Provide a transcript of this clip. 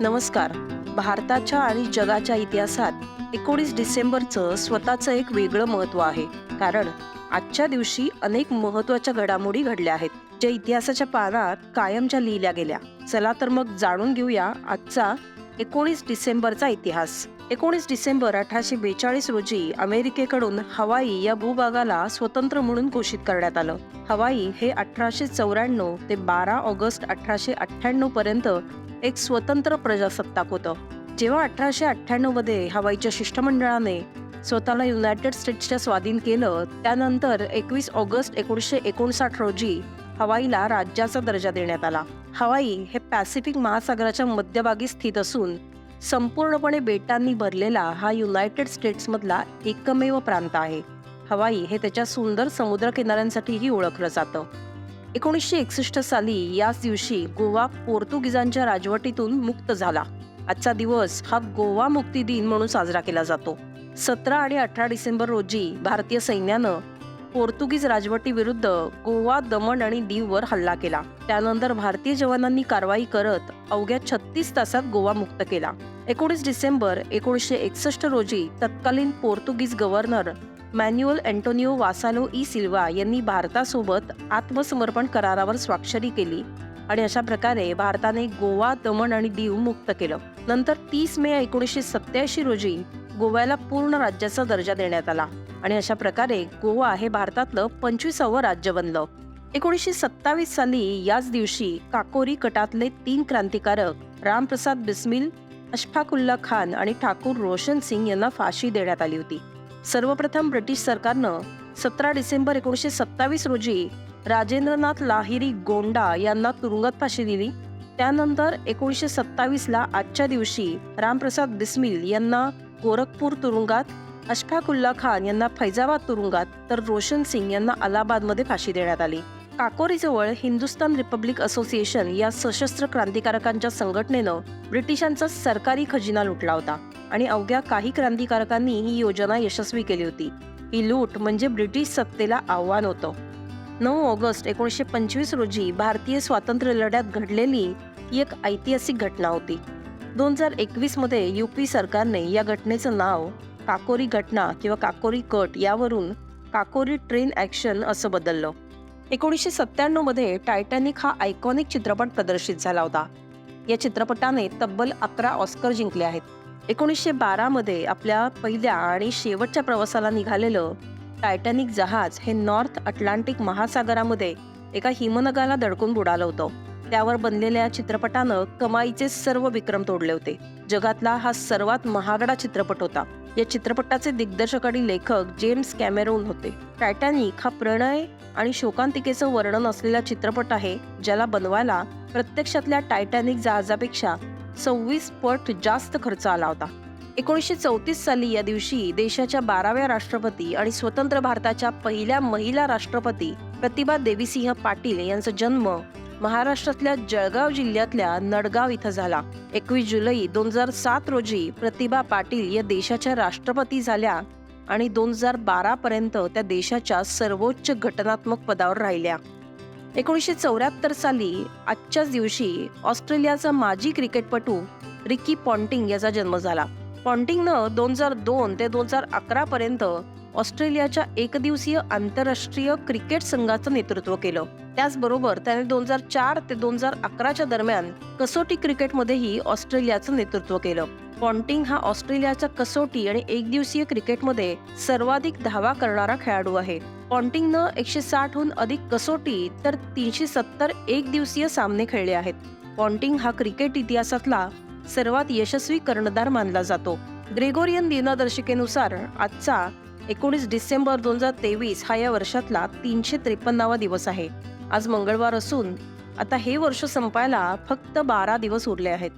नमस्कार. भारताच्या आणि जगाच्या इतिहासात एकोणीस डिसेंबरचं स्वतःचं एक वेगळं महत्त्व आहे. कारण आजच्या दिवशी अनेक महत्त्वाच्या घडामोडी घडल्या आहेत ज्या इतिहासाच्या पानात कायमच्या लिहिल्या गेल्या. चला तर मग जाणून घेऊया आजचा एकोणीस डिसेंबरचा इतिहास. एकोणीस डिसेंबर अठराशे बेचाळीस रोजी अमेरिकेकडून हवाई या भूभागाला स्वतंत्र म्हणून घोषित करण्यात आलं. हवाई हे अठराशे चौऱ्याण्णव ते बारा ऑगस्ट अठराशे अठ्ठ्याण्णव पर्यंत एक स्वतंत्र प्रजासत्ताक होतं. जेव्हा अठराशे अठ्ठ्याण्णवमध्ये हवाईच्या शिष्टमंडळाने स्वतःला युनायटेड स्टेट्सच्या स्वाधीन केलं त्यानंतर एकवीस ऑगस्ट एकोणीसशे एकोणसाठ रोजी हवाईला राज्याचा दर्जा देण्यात आला. हवाई हे पॅसिफिक महासागराच्या मध्यभागी स्थित असून संपूर्णपणे बेटांनी भरलेला हा युनायटेड स्टेट्समधला एकमेव प्रांत आहे. हवाई हे त्याच्या सुंदर समुद्र किनाऱ्यांसाठीही ओळखलं जातं. एकोणीसशे एकसष्ट साली याच दिवशी गोवा पोर्तुगीजांच्या राजवटीतून मुक्त झाला. आजचा दिवस हा गोवा मुक्ती दिन म्हणून साजरा केला जातो. सतरा आणि अठरा डिसेंबर रोजी भारतीय सैन्यानं पोर्तुगीज राजवटीविरुद्ध गोवा दमण आणि दीववर हल्ला केला. त्यानंतर भारतीय जवानांनी कारवाई करत अवघ्या छत्तीस तासात गोवा मुक्त केला. एकोणीस डिसेंबर एकोणीसशे एकसष्ट रोजी तत्कालीन Portuguese governor Manuel Antonio Vassalo e Silva यांनी भारतासोबत आत्मसमर्पण करारावर स्वाक्षरी केली आणि अशा प्रकारे भारताने गोवा दमण आणि दीव मुक्त केलं. नंतर तीस मे एकोणीसशे सत्याऐंशी रोजी गोव्याला पूर्ण राज्याचा दर्जा देण्यात आला आणि अशा प्रकारे गोवा हे भारतातलं पंचवीसावं राज्य बनलं. एकोणीसशे सत्तावीस साली याच दिवशी काकोरी कटातले तीन क्रांतिकारक रामप्रसाद बिस्मिल अशफाकुल्ला खान आणि ठाकूर रोशन सिंग यांना फाशी देण्यात आली होती. सर्वप्रथम ब्रिटिश सरकारनं सतरा डिसेंबर एकोणीसशे सत्तावीस रोजी राजेंद्रनाथ लाहिरी गोंडा यांना तुरुंगात फाशी दिली. त्यानंतर एकोणीसशे सत्तावीसला आजच्या दिवशी रामप्रसाद बिस्मिल यांना गोरखपूर तुरुंगात अशफाकुल्ला खान यांना फैजाबाद तुरुंगात तर रोशन सिंग यांना अलाहाबादमध्ये फाशी देण्यात आली. काकोरीजवळ हिंदुस्तान रिपब्लिक असोसिएशन या सशस्त्र क्रांतिकारकांच्या संघटनेनं ब्रिटिशांचा सरकारी खजिना लुटला होता आणि अवघ्या काही क्रांतिकारकांनी ही योजना यशस्वी केली होती. ही लूट म्हणजे ब्रिटिश सत्तेला आव्हान होतं. नऊ ऑगस्ट एकोणीसशे पंचवीस रोजी भारतीय स्वातंत्र्य लढ्यात घडलेली ही एक ऐतिहासिक घटना होती. दोन हजार एकवीसमध्ये यू पी सरकारने या घटनेचं नाव काकोरी घटना किंवा काकोरी कट यावरून काकोरी ट्रेन ॲक्शन असं बदललं. एकोणीसशे सत्त्याण्णवमध्ये टायटॅनिक हा आयकॉनिक चित्रपट प्रदर्शित झाला होता. या चित्रपटाने तब्बल अकरा ऑस्कर जिंकले आहेत. एकोणीसशे बारामध्ये आपल्या पहिल्या आणि शेवटच्या प्रवासाला निघालेलं टायटॅनिक जहाज हे नॉर्थ अटलांटिक महासागरामध्ये एका हिमनगाला दडकून बुडालं होतं. त्यावर बनलेल्या चित्रपटानं कमाईचे सर्व विक्रम तोडले होते. जगातला हा सर्वात महागडा चित्रपट होता. या चित्रपटाचे दिग्दर्शक आणि लेखक जेम्स कॅमेरोन होते. टायटॅनिक हा प्रणय आणि शोकांतिकेचं वर्णन असलेला चित्रपट आहे ज्याला बनवायला प्रत्यक्षातल्या टायटॅनिक जहाजापेक्षा सव्वीस पट जास्त खर्च आला होता. एकोणीसशे चौतीस साली या दिवशी देशाच्या बाराव्या राष्ट्रपती आणि स्वतंत्र भारताच्या पहिल्या महिला राष्ट्रपती प्रतिभा देवीसिंह पाटील यांचा जन्म महाराष्ट्रातल्या जळगाव जिल्ह्यातल्या नडगाव इथं झाला. एकवीस जुलै दोन हजार सात रोजी प्रतिभा पाटील या देशाच्या राष्ट्रपती झाल्या आणि दोन हजार बारा पर्यंत त्या देशाच्या सर्वोच्च घटनात्मक पदावर राहिल्या. एकोणीसशे चौऱ्याहत्तर साली आजच्याच दिवशी ऑस्ट्रेलियाचा माजी क्रिकेटपटू रिकी पॉन्टिंग याचा जन्म झाला. पॉन्टिंगनं दोन हजार दोन ते दोन हजार अकरा पर्यंत ऑस्ट्रेलियाच्या एकदिवसीय आंतरराष्ट्रीय क्रिकेट संघाचं नेतृत्व केलं. त्याचबरोबर त्याने दोन हजार चार ते दोन हजार अकराच्या दरम्यान कसोटी क्रिकेटमध्येही ऑस्ट्रेलियाचं नेतृत्व केलं. पॉन्टिंग हा ऑस्ट्रेलियाच्या कसोटी आणि एकदिवसीय क्रिकेटमध्ये सर्वाधिक धावा करणारा खेळाडू आहे. पॉन्टिंगनं एकशे साठहून अधिक कसोटी तर तीनशे सत्तर एकदिवसीय सामने खेळले आहेत. पॉन्टिंग हा क्रिकेट इतिहासातला सर्वात यशस्वी कर्णधार मानला जातो. ग्रेगोरियन दिनदर्शिकेनुसार आजचा एकोणीस डिसेंबर दोन हजार तेवीस हा या वर्षातला तीनशे त्रेपन्नावा दिवस आहे. आज मंगळवार असून आता हे वर्ष संपायला फक्त बारा दिवस उरले आहेत.